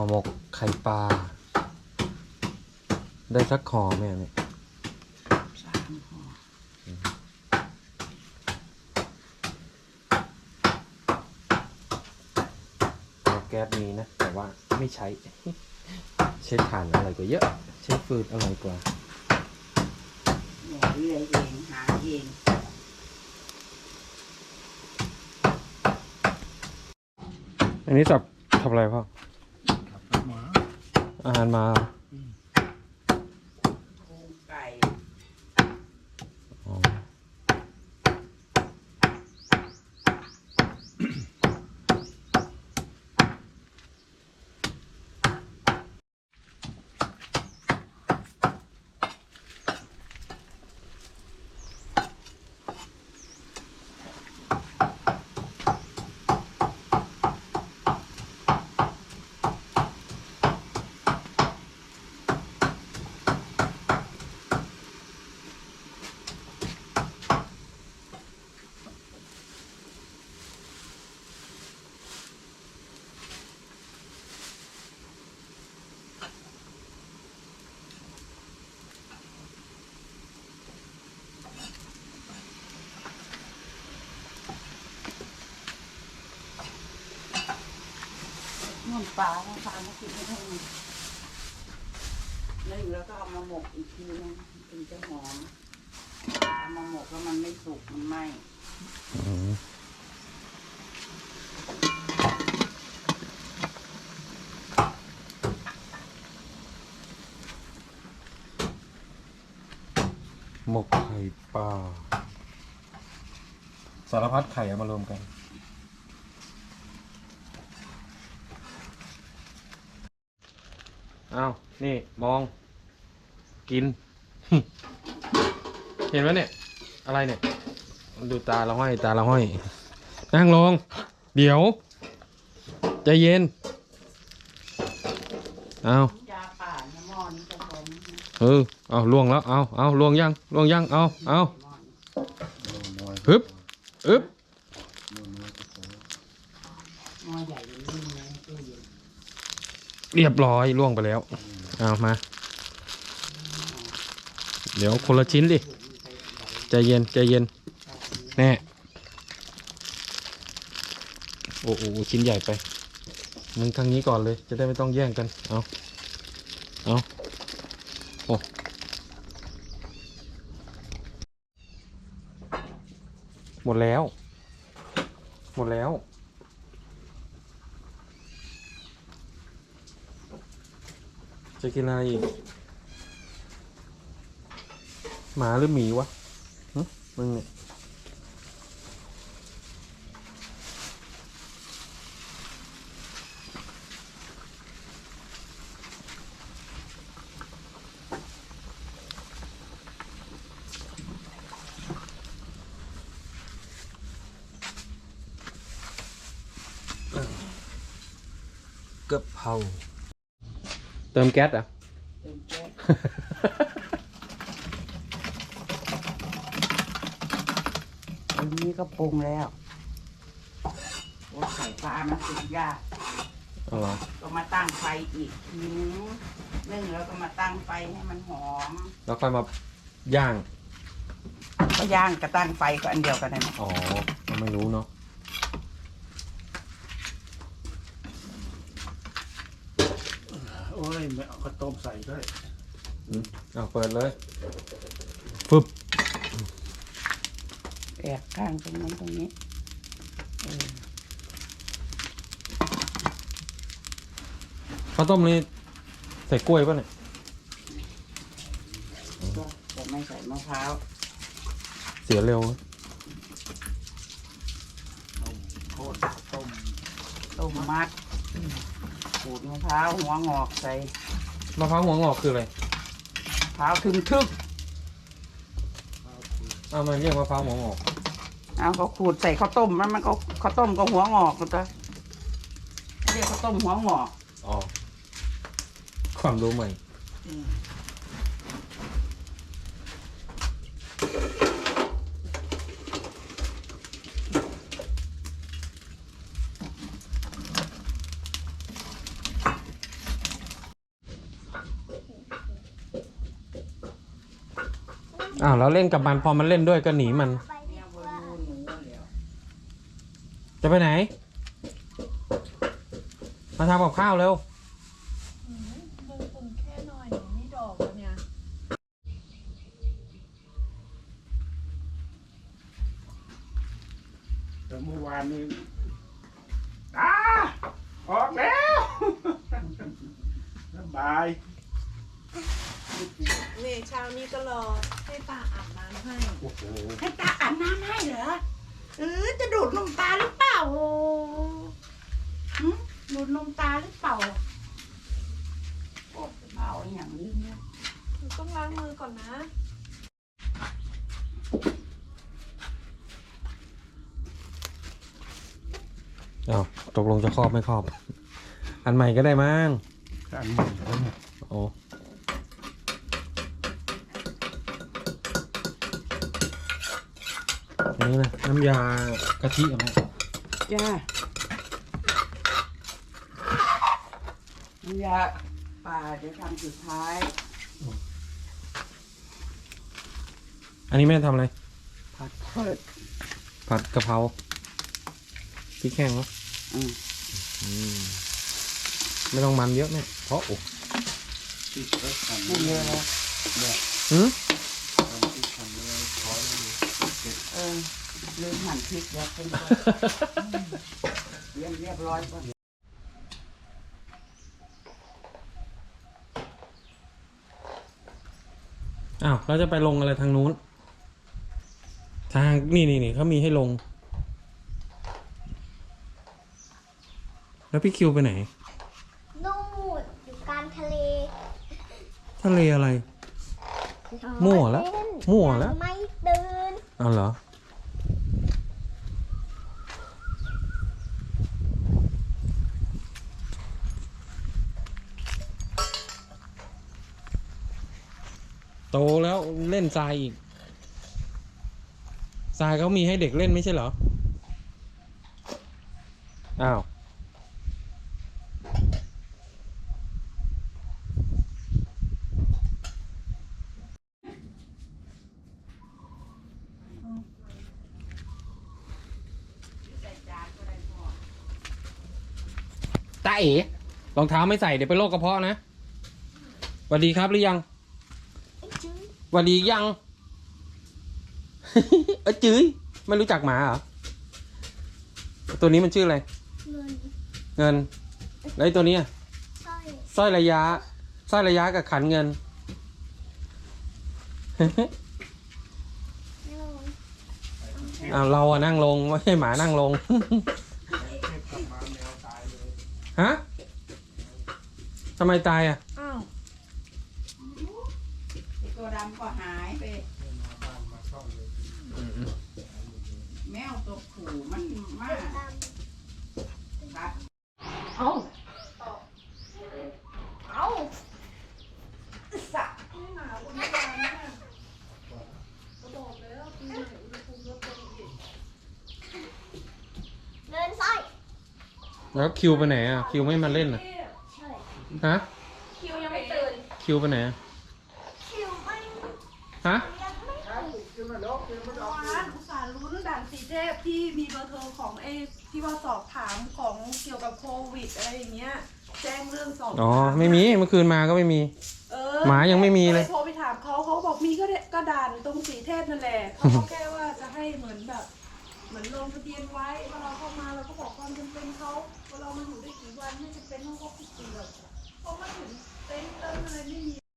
ห่อหมกไข่ปลา ได้สักห่อไหมอันเนี่ยสามห่อเตาแก๊สมีนะ แต่ว่าไม่ใช้ ใช้ถ่านอะไรกว่าเยอะ ใช้ฟืนอะไรกว่าแหน่เรื่อยเองหาเองอันนี้สับทำอะไรพ่อหมา อาหารมา นุ่นปลาแล้วปลามากินให้ให้มันนึ่งแล้วก็เอามาหมกอีกทีนึงถึงจะหอมเอามาหมกแล้วมันไม่สุกมันไหม้อืมหมกไข่ปลาสารพัดไข่เอามารวมกัน อ้าวนี่ มอง กิน เห็นไหมเนี่ย อะไรเนี่ย ดูตาเราห้อย ตาเราห้อย นั่งลง เดี๋ยว ใจเย็น เอายาป่าน้ำมอนี่จะหอมนะเออ เอาล่วงแล้ว เอาเอาล่วงยังล่วงยัง เอาเอาหม้อนี้ฮึบอึบ หม้อใหญ่เลยยิ่งเลยตู้เย็น เรียบร้อยล่วงไปแล้ว เอามา เดี๋ยวคนละชิ้นดิ ใจเย็น ใจเย็น แน่ โอ้โหชิ้นใหญ่ไป มึงทางนี้ก่อนเลย จะได้ไม่ต้องแย่งกัน เอา เอาโอ้หมดแล้ว หมดแล้ว จะกินอะไรอีก หมาหรือหมีวะมึงเนี่ยกะเพรา เติมแก๊สอะ เต็มแก๊สอันนี้ก็ปรุงแล้วโอ้ไข่ปลามันสุกยาก เอาเหรอก็มาตั้งไฟอีกทีนึงนึ่งแล้วก็มาตั้งไฟให้มันหอม แล้วค่อยมาย่าง ก็ย่างกับตั้งไฟก็อันเดียวกันนะอ๋อเราไม่รู้เนาะ โอ้ยไม่เอาข้าวต้มใส่ด้วยเอาเปิดเลยฟึบแอบข้างตรงนั้นตรงนี้เออข้าวต้มนี่ใส่กล้วยป่ะเนี่ยก็จะไม่ใส่มะพร้าวเสียเร็วโคตรข้าวต้มต้มมัด ขูดมะพร้าวหัวงอกใส่มะพร้าวหัวงอกคืออะไรมะพร้าวทึมทึบข้าวคือเอามันเรียกมะพร้าวหัวงอกเอาเขาขูดใส่ข้าวต้มแล้วมันก็ข้าวต้มก็หัวงอกนะจ๊ะเรียกข้าวต้มหัวงอกอ๋อความรู้ใหม่ อืมอ้าวแล้วเล่นกับมันพอมันเล่นด้วยก็หนีมันไปดีเนี่ยกบว่ารูหนูแล้วจะไปไหน มาทำกับข้าวเร็วอืมมึงปุ่มแค่หน่อยหนูนี่ดอกแล้วเนี่ยแต่เมื่อวานนี้อ่าออกแล้วสบายนี่เช้านี้ก็รอ ให้ป้าอาบน้ำให้ โอ้โหให้ตาอาบน้ำให้เหรอเออจะดูดนมตาหรือเปล่าหึดูดนมตาหรือเปล่าโอ้เอาอย่างนี้เนี่ยหนูต้องล้างมือก่อนนะ อ้าวตกลงจะครอบไม่ครอบ อันใหม่ก็ได้มั้งอันใหม่แล้วเนี่ยโอ้ อันนี้นะน้ำยากะทิอะไรจ้าน้ำยาป่าเดี๋ยวทำสุดท้าย อันนี้แม่ทำอะไร ผัดเพิดผัดกะเพราพริกแห้งเนาะอืมอืมไม่ต้องมันเยอะแม่เพราะโอ้ติดรถขันไม่เยอะแล้วหืม ติดขันเลยขอเลย เออ ลืมหั่นพริกแล้วเป็นเรียบเรียบร้อยก่อนอ้าวเราจะไปลงอะไรทางนู้น ทางนี่นี่นี่เขามีให้ลง แล้วพี่คิวไปไหน นู่นอยู่กลางทะเลทะเลอะไร มั่วแล้วเล่นมั่วแล้วยังไม่ตื่นเอาเหรอ โตแล้วเล่นทรายอีกทรายเขามีให้เด็กเล่นไม่ใช่เหรอ อ้าว ตาเอ๋รองเท้าไม่ใส่เดี๋ยวเป็นโรคกระเพาะนะสวัสดีครับหรือยังไอ้จื้อส วัสดียัง เออจื้ยไม่รู้จักหมาเหรอ ตัวนี้มันชื่ออะไร เงินเงิน แล้วไอ้ตัวนี้สร้อยสร้อยระยะสร้อยระยะกับขันเงิน ไม่ลงอ้าวเราอะนั่งลงไม่ให้หมานั่งลง เทพกลับมาแมวตายเลย ฮะทำไมตายอะ อ้าว ไอ้ตัวดำก็หายไป มาบ้านมาช่องเลย แมวตัวขู่ มันมากตามครับเอาเอาสะให้หมาอุณหภูมิเนี่ยก็บอกแล้วปีใหม่อุณหภูมิลดลงอีกเงินสร้อยแล้วคิวไปไหนอะคิวไม่มาเล่นอะใช่ฮะ คิวยังไม่ตื่น คิวไปไหนอะคิวไม่ฮะ ยังไม่ตื่น ร้านอุตส่าห์ลุ้นด่านสี เทพที่มีเบอร์โทรของไอ้ที่ว่าสอบถามของเกี่ยวกับโควิดอะไรอย่างเงี้ย แจ้งเรื่องสอบถามอ๋อไม่มีเมื่อคืนมาก็ไม่มี เออหมายังไม่มีเลย โทรไปถามเขาเขาบอกมีก็ได้ก็ด่านตรงสีเทพนั่นแหละเขาก็แค่ว่าจะให้เหมือนแบบ เหมือนลงทะเบียนไว้เวลาเข้ามาเราก็บอกความจำเป็นเขาว่าเรามาอยู่ได้กี่วันไม่จำเป็นต้องครบสิบปีหรอกเพราะมาถึง